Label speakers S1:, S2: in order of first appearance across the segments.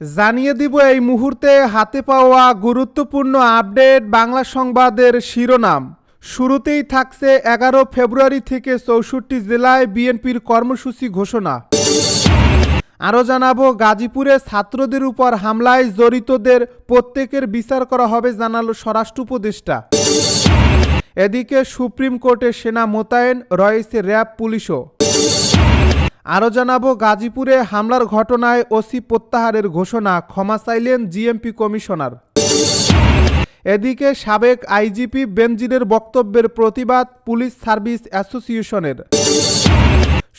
S1: জানিয়ে দিব এই মুহূর্তে হাতে পাওয়া গুরুত্বপূর্ণ আপডেট বাংলা সংবাদের শিরোনাম। শুরুতেই থাকছে এগারো ফেব্রুয়ারি থেকে চৌষট্টি জেলায় বিএনপির কর্মসূচি ঘোষণা। আরও জানাব, গাজীপুরে ছাত্রদের উপর হামলায় জড়িতদের প্রত্যেকের বিচার করা হবে জানালো স্বরাষ্ট্র উপদেষ্টা। এদিকে সুপ্রিম কোর্টে সেনা মোতায়েন, রয়েছে র্যাব পুলিশও। আরও জানাব, গাজীপুরে হামলার ঘটনায় ওসি প্রত্যাহারের ঘোষণা, ক্ষমা চাইলেন জিএমপি কমিশনার। এদিকে সাবেক আইজিপি বেনজিরের বক্তব্যের প্রতিবাদ পুলিশ সার্ভিস অ্যাসোসিয়েশনের।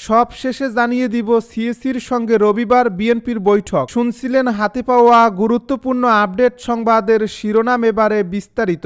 S1: সব শেষে জানিয়ে দিব, সিএসির সঙ্গে রবিবার বিএনপির বৈঠক। শুনছিলেন হাতে পাওয়া গুরুত্বপূর্ণ আপডেট সংবাদের শিরোনাম এবারে বিস্তারিত।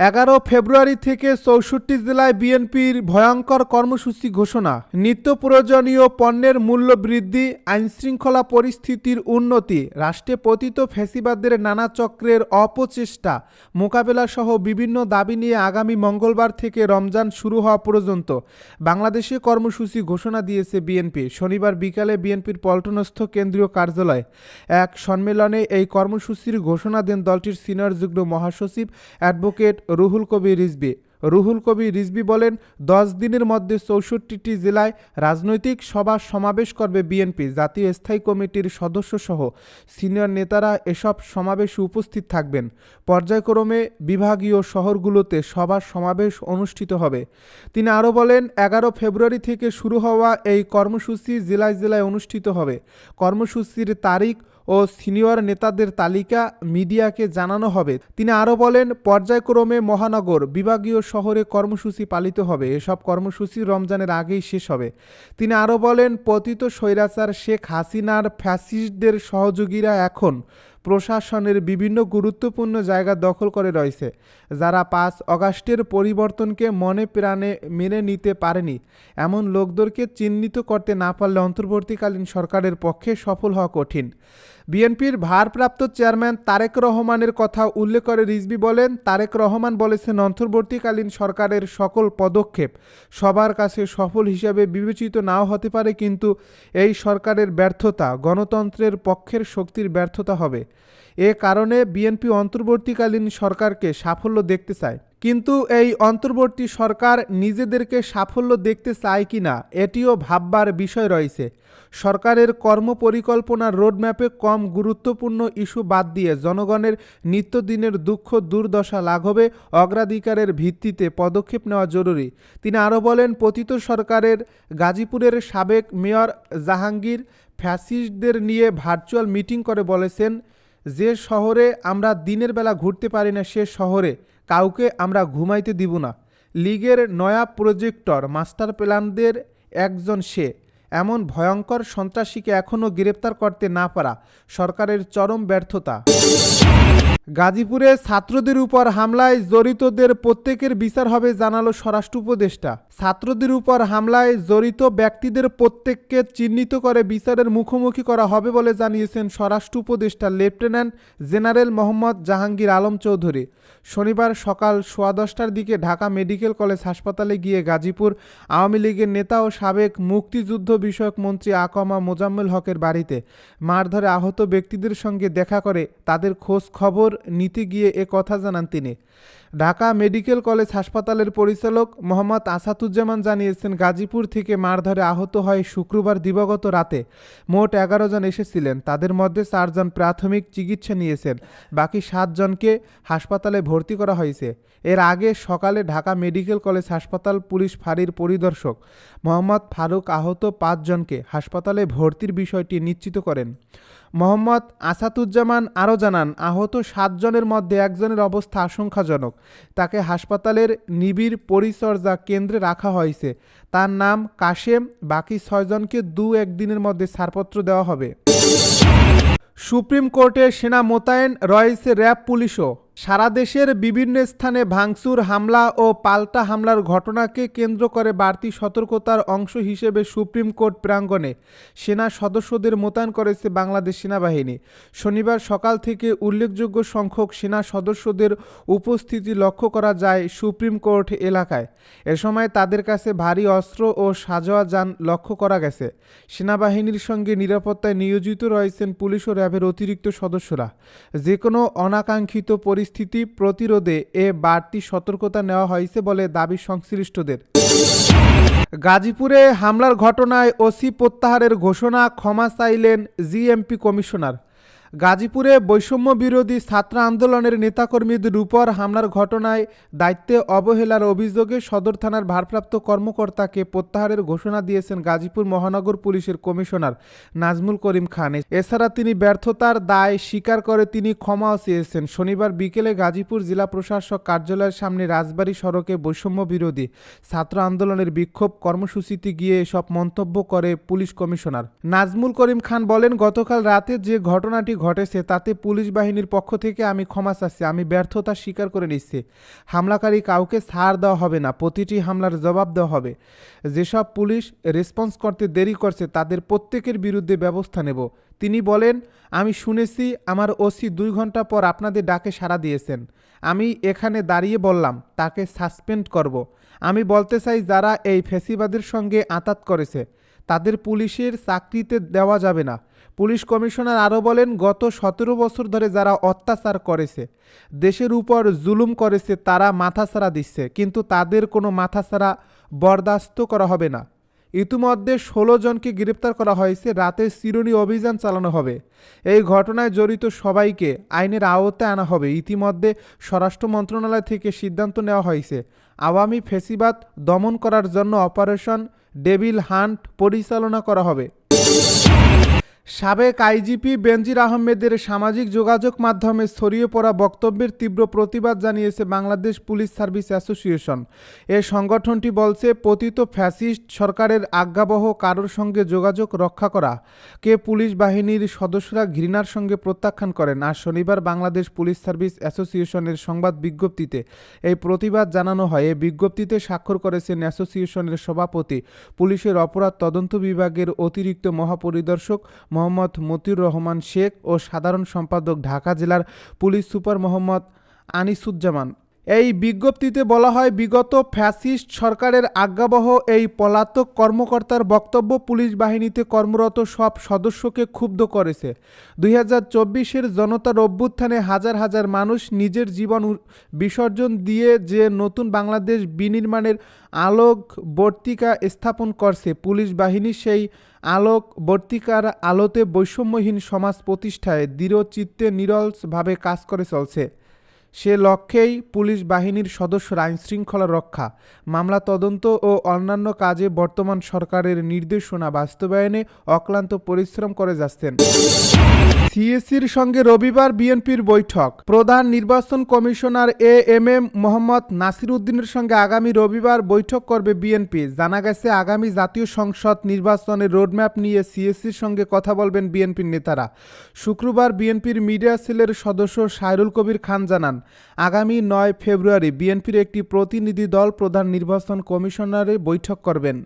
S1: এগারো ফেব্রুয়ারি থেকে চৌষট্টি জেলায় বিএনপির ভয়ঙ্কর কর্মসূচি ঘোষণা। নিত্য প্রয়োজনীয় পণ্যের মূল্য বৃদ্ধি, আইনশৃঙ্খলা পরিস্থিতির উন্নতি, রাষ্ট্রে পতিত ফ্যাসিবাদদের নানা চক্রের অপচেষ্টা মোকাবেলা সহ বিভিন্ন দাবি নিয়ে আগামী মঙ্গলবার থেকে রমজান শুরু হওয়া পর্যন্ত বাংলাদেশে কর্মসূচি ঘোষণা দিয়েছে বিএনপি। শনিবার বিকালে বিএনপির পল্টনস্থ কেন্দ্রীয় কার্যালয়ে এক সম্মেলনে এই কর্মসূচির ঘোষণা দেন দলটির সিনিয়র যুগ্ম মহাসচিব অ্যাডভোকেট রুহুল কবির রিজবি। রুহুল কবির রিজবি বলেন, দশ দিনের মধ্যে চৌষট্টিটি জেলায় রাজনৈতিক সভা সমাবেশ করবে বিএনপি, জাতীয় স্থায়ী কমিটির সদস্যসহ। সিনিয়র নেতারা এসব সমাবেশে উপস্থিত থাকবেন। পর্যায়ক্রমে বিভাগীয় শহরগুলোতে সভা সমাবেশ অনুষ্ঠিত হবে। তিনি আরও বলেন, এগারো ফেব্রুয়ারি থেকে শুরু হওয়া এই কর্মসূচি জেলায় জেলায় অনুষ্ঠিত হবে। কর্মসূচির তারিখ ও সিনিয়র নেতাদের তালিকা মিডিয়াকে জানানো হবে। তিনি আরও বলেন, পর্যায়ক্রমে মহানগর, বিভাগীয় শহরে কর্মসূচি পালিত হবে। এসব কর্মসূচি রমজানের আগেই শেষ হবে। তিনি আরও বলেন, পতিত স্বৈরাচার শেখ হাসিনার ফ্যাসিস্টদের সহযোগীরা এখন প্রশাসনের বিভিন্ন গুরুত্বপূর্ণ জায়গা দখল করে রয়েছে, যারা পাঁচ অগাস্টের পরিবর্তনকে মনে প্রাণে মেনে নিতে পারেনি। এমন লোকদেরকে চিহ্নিত করতে না পারলে অন্তর্বর্তীকালীন সরকারের পক্ষে সফল হওয়া কঠিন। বিএনপির ভারপ্রাপ্ত চেয়ারম্যান তারেক রহমানের কথা উল্লেখ করে রিজবি বলেন, তারেক রহমান বলেছেন, অন্তর্বর্তীকালীন সরকারের সকল পদক্ষেপ সবার কাছে সফল হিসাবে বিবেচিত নাও হতে পারে, কিন্তু এই সরকারের ব্যর্থতা গণতন্ত্রের পক্ষের শক্তির ব্যর্থতা হবে। এ কারণে বিএনপি অন্তর্বর্তীকালীন সরকারকে সাফল্য দেখতে চায়। কিন্তু এই অন্তর্বর্তী সরকার নিজেদেরকে সাফল্য দেখতে চায় কি না, এটিও ভাববার বিষয় রয়েছে। সরকারের কর্মপরিকল্পনার রোডম্যাপে কম গুরুত্বপূর্ণ ইস্যু বাদ দিয়ে জনগণের নিত্যদিনের দুঃখ দুর্দশা লাঘবে, অগ্রাধিকারের ভিত্তিতে পদক্ষেপ নেওয়া জরুরি। তিনি আরও বলেন, পতিত সরকারের গাজীপুরের সাবেক মেয়র জাহাঙ্গীর ফ্যাসিস্টদের নিয়ে ভার্চুয়াল মিটিং করে বলেছেন যে শহরে আমরা দিনের বেলা ঘুরতে পারি না, সে শহরে কাউকে আমরা ঘুমাইতে দিব না। লীগের নয়া প্রজেক্টর, মাস্টার প্ল্যানদের একজন সে। এমন ভয়ঙ্কর সন্ত্রাসীকে এখনও গ্রেপ্তার করতে না পারা সরকারের চরম ব্যর্থতা। গাজীপুরে ছাত্রদের উপর হামলায় জড়িতদের প্রত্যেকের বিচার হবে জানালো স্বরাষ্ট্র উপদেষ্টা। ছাত্রদের উপর হামলায় জড়িত ব্যক্তিদের প্রত্যেককে চিহ্নিত করে বিচারের মুখোমুখি করা হবে বলে জানিয়েছেন স্বরাষ্ট্র উপদেষ্টা লেফটেন্যান্ট জেনারেল মোহাম্মদ জাহাঙ্গীর আলম চৌধুরী। শনিবার সকাল সোয়া দশটার দিকে ঢাকা মেডিকেল কলেজ হাসপাতালে গিয়ে গাজীপুর আওয়ামী লীগের নেতা ও সাবেক মুক্তিযুদ্ধ বিষয়ক মন্ত্রী আকমা মোজাম্মেল হকের বাড়িতে মারধরে আহত ব্যক্তিদের সঙ্গে দেখা করে তাদের খোঁজ খবর নিতে গিয়ে এ কথা জানান তিনি। ঢাকা মেডিকেল কলেজ হাসপাতালের পরিচালক মোহাম্মদ আসাদুজ্জামান জানিয়েছেন, গাজীপুর থেকে মারধরে আহত হয় শুক্রবার দিবাগত রাতে। মোট এগারো জন এসেছিলেন, তাদের মধ্যে চারজন প্রাথমিক চিকিৎসা নিয়েছেন, বাকি সাতজনকে হাসপাতালে ভর্তি করা হয়েছে। এর আগে সকালে ঢাকা মেডিকেল কলেজ হাসপাতাল পুলিশ ফাঁড়ির পরিদর্শক মোহাম্মদ ফারুক আহত পাঁচজনকে হাসপাতালে ভর্তির বিষয়টি নিশ্চিত করেন। মোহাম্মদ আসাদুজ্জামান আরও জানান, আহত সাতজনের মধ্যে একজনের অবস্থা আশঙ্কাজনক। তাকে হাসপাতালের নিবিড় পরিচর্যা কেন্দ্রে রাখা হয়েছে। তার নাম কাশেম, বাকি ছয়জনকে দু একদিনের মধ্যে ছাড়পত্র দেওয়া হবে। সুপ্রিম কোর্টে সেনা মোতায়েন রয়েছে র্যাব পুলিশও। সারা দেশের বিভিন্ন স্থানে ভাঙচুর, হামলা ও পাল্টা হামলার ঘটনাকে কেন্দ্র করে বাড়তি সতর্কতার অংশ হিসেবে সুপ্রিম কোর্ট প্রাঙ্গণে সেনা সদস্যদের মোতায়েন করেছে বাংলাদেশ সেনাবাহিনী। শনিবার সকাল থেকে উল্লেখযোগ্য সংখ্যক সেনা সদস্যদের উপস্থিতি লক্ষ্য করা যায় সুপ্রিম কোর্ট এলাকায়। এ সময় তাদের কাছে ভারী অস্ত্র ও সাজোয়া যান লক্ষ্য করা গেছে। সেনাবাহিনীর সঙ্গে নিরাপত্তায় নিয়োজিত রয়েছেন পুলিশ ও র্যাবের অতিরিক্ত সদস্যরা। যে কোনো অনাকাঙ্ক্ষিত পরিস্থিতি প্রতিরোধে এ বাড়তি সতর্কতা নেওয়া হয়েছে বলে দাবি সংশ্লিষ্টদের। গাজীপুরে হামলার ঘটনায় ওসি প্রত্যাহারের ঘোষণা, ক্ষমা চাইলেন জিএমপি কমিশনার। গাজীপুরে বৈষম্য বিরোধী ছাত্র আন্দোলনের নেতাকর্মীদের উপর হামলার ঘটনায় দায়িত্বে অবহেলার অভিযোগে সদর থানার ভারপ্রাপ্ত কর্মকর্তাকে প্রত্যাহারের ঘোষণা দিয়েছেন গাজীপুর মহানগর পুলিশের কমিশনার নাজমুল করিম খান। এছাড়া তিনি ব্যর্থতার দায় স্বীকার করে তিনি ক্ষমাও চেয়েছেন। শনিবার বিকেলে গাজীপুর জেলা প্রশাসক কার্যালয়ের সামনে রাজবাড়ী সড়কে বৈষম্য বিরোধী ছাত্র আন্দোলনের বিক্ষোভ কর্মসূচিতে গিয়ে এসব মন্তব্য করে পুলিশ কমিশনার। নাজমুল করিম খান বলেন, গতকাল রাতে যে ঘটনাটি ঘটেছে, তাতে পুলিশ বাহিনীর পক্ষ থেকে আমি ক্ষমা চাচ্ছি, আমি ব্যর্থতা স্বীকার করে নিচ্ছি। হামলাকারী কাউকে ছাড় দেওয়া হবে না, প্রতিটি হামলার জবাব দেওয়া হবে। যেসব পুলিশ রেসপন্স করতে দেরি করছে, তাদের প্রত্যেকের বিরুদ্ধে ব্যবস্থা নেব। তিনি বলেন, আমি শুনেছি আমার ওসি দুই ঘণ্টা পর আপনাদের ডাকে সাড়া দিয়েছেন। আমি এখানে দাঁড়িয়ে বললাম, তাকে সাসপেন্ড করব। আমি বলতে চাই, যারা এই ফেসিবাদের সঙ্গে আতাত করেছে, তাদের পুলিশের চাকরিতে দেওয়া যাবে না। পুলিশ কমিশনার আরও বলেন, গত সতেরো বছর ধরে যারা অত্যাচার করেছে, দেশের উপর জুলুম করেছে, তারা মাথাছাড়া দিচ্ছে। কিন্তু তাদের কোনো মাথাছাড়া বরদাস্ত করা হবে না। ইতিমধ্যে ষোলো জনকে গ্রেপ্তার করা হয়েছে, রাতে চিরুনি অভিযান চালানো হবে। এই ঘটনায় জড়িত সবাইকে আইনের আওতায় আনা হবে। ইতিমধ্যে স্বরাষ্ট্র মন্ত্রণালয় থেকে সিদ্ধান্ত নেওয়া হয়েছে, আওয়ামী ফেসিবাদ দমন করার জন্য অপারেশন ডেভিল হান্ট পরিচালনা করা হবে। সাবেক আইজিপি বেনজির আহমেদের সামাজিক যোগাযোগ মাধ্যমে ছড়িয়ে পড়া বক্তব্যের তীব্র প্রতিবাদ জানিয়েছে বাংলাদেশ পুলিশ সার্ভিস অ্যাসোসিয়েশন। এ সংগঠনটি বলছে, পতিত ফ্যাসিস্ট সরকারের আজ্ঞাবহ কারোর সঙ্গে যোগাযোগ রক্ষা করা, কে পুলিশ বাহিনীর সদস্যরা ঘৃণার সঙ্গে প্রত্যাখ্যান করেন। আর শনিবার বাংলাদেশ পুলিশ সার্ভিস অ্যাসোসিয়েশনের সংবাদ বিজ্ঞপ্তিতে এই প্রতিবাদ জানানো হয়। এ বিজ্ঞপ্তিতে স্বাক্ষর করেছেন অ্যাসোসিয়েশনের সভাপতি, পুলিশের অপরাধ তদন্ত বিভাগের অতিরিক্ত মহাপরিদর্শক মোহাম্মদ মতিউর রহমান শেখ ও সাধারণ সম্পাদক ঢাকা জেলার পুলিশ সুপার মোহাম্মদ আনিসুজ্জামান। এই বিজ্ঞপ্তিতে বলা হয়, বিগত ফ্যাসিস্ট সরকারের আজ্ঞাবহ এই পলাতক কর্মকর্তার বক্তব্য পুলিশ বাহিনীতে কর্মরত সব সদস্যকে ক্ষুব্ধ করেছে। দুই হাজার চব্বিশের জনতার অভ্যুত্থানে হাজার হাজার মানুষ নিজের জীবন বিসর্জন দিয়ে যে নতুন বাংলাদেশ বিনির্মাণের আলোক বর্তিকা স্থাপন করছে, পুলিশ বাহিনী সেই আলোক বর্তিকার আলোতে বৈষম্যহীন সমাজ প্রতিষ্ঠায় দৃঢ় চিত্তে নিরলসভাবে কাজ করে চলছে। সে লক্ষ্যেই পুলিশ বাহিনীর সদস্যরা আইন শৃঙ্খলা রক্ষা, মামলা তদন্ত ও অন্যান্য কাজে বর্তমান সরকারের নির্দেশনা বাস্তবায়নে অক্লান্ত পরিশ্রম করে যাচ্ছেন। সিএসির সঙ্গে রবিবার বিএনপির বৈঠক। প্রধান নির্বাচন commissioner A M M Mohammad Nasir উদ্দিনের সঙ্গে আগামী রবিবার বৈঠক করবে বিএনপি। জানা গেছে, আগামী জাতীয় সংসদ নির্বাচনের রোডম্যাপ নিয়ে সিএসির সঙ্গে কথা বলবেন বিএনপির নেতারা। শুক্রবার বিএনপির মিডিয়া সেলের সদস্য সাইরুল কবির খান জানান, আগামী নয় ফেব্রুয়ারি বিএনপির একটি প্রতিনিধি দল প্রধান নির্বাচন কমিশনারে বৈঠক করবেন।